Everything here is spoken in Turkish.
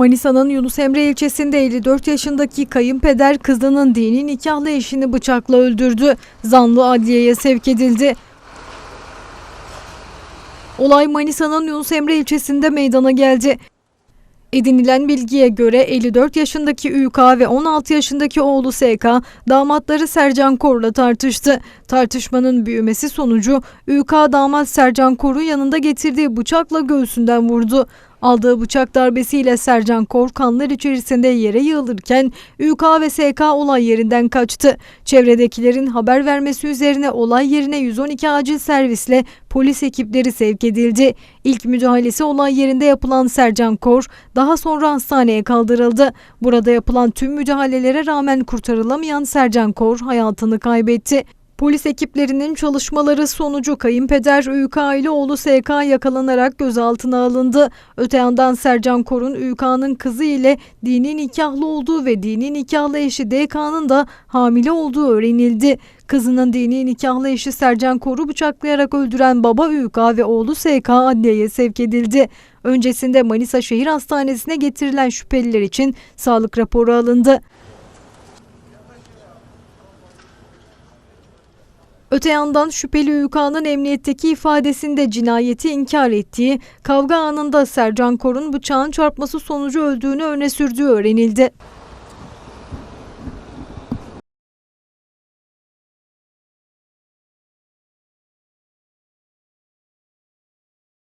Manisa'nın Yunus Emre ilçesinde 54 yaşındaki kayınpeder kızının dini nikahlı eşini bıçakla öldürdü. Zanlı adliyeye sevk edildi. Olay Manisa'nın Yunus Emre ilçesinde meydana geldi. Edinilen bilgiye göre 54 yaşındaki ÜK ve 16 yaşındaki oğlu SK damatları Sercan Kor'la tartıştı. Tartışmanın büyümesi sonucu ÜK damat Sercan Kor'u yanında getirdiği bıçakla göğsünden vurdu. Aldığı bıçak darbesiyle Sercan Kor kanlar içerisinde yere yığılırken ÜK ve SK olay yerinden kaçtı. Çevredekilerin haber vermesi üzerine olay yerine 112 acil servisle polis ekipleri sevk edildi. İlk müdahalesi olay yerinde yapılan Sercan Kor daha sonra hastaneye kaldırıldı. Burada yapılan tüm müdahalelere rağmen kurtarılamayan Sercan Kor hayatını kaybetti. Polis ekiplerinin çalışmaları sonucu kayınpeder ÜK ile oğlu SK yakalanarak gözaltına alındı. Öte yandan Sercan Kor'un ÜK'nın kızı ile dini nikahlı olduğu ve dini nikahlı eşi DK'nın da hamile olduğu öğrenildi. Kızının dini nikahlı eşi Sercan Kor'u bıçaklayarak öldüren baba ÜK ve oğlu SK adliyeye sevk edildi. Öncesinde Manisa Şehir Hastanesi'ne getirilen şüpheliler için sağlık raporu alındı. Öte yandan şüpheli ÜK'nın emniyetteki ifadesinde cinayeti inkar ettiği, kavga anında Sercan Kor'un bıçağın çarpması sonucu öldüğünü öne sürdüğü öğrenildi.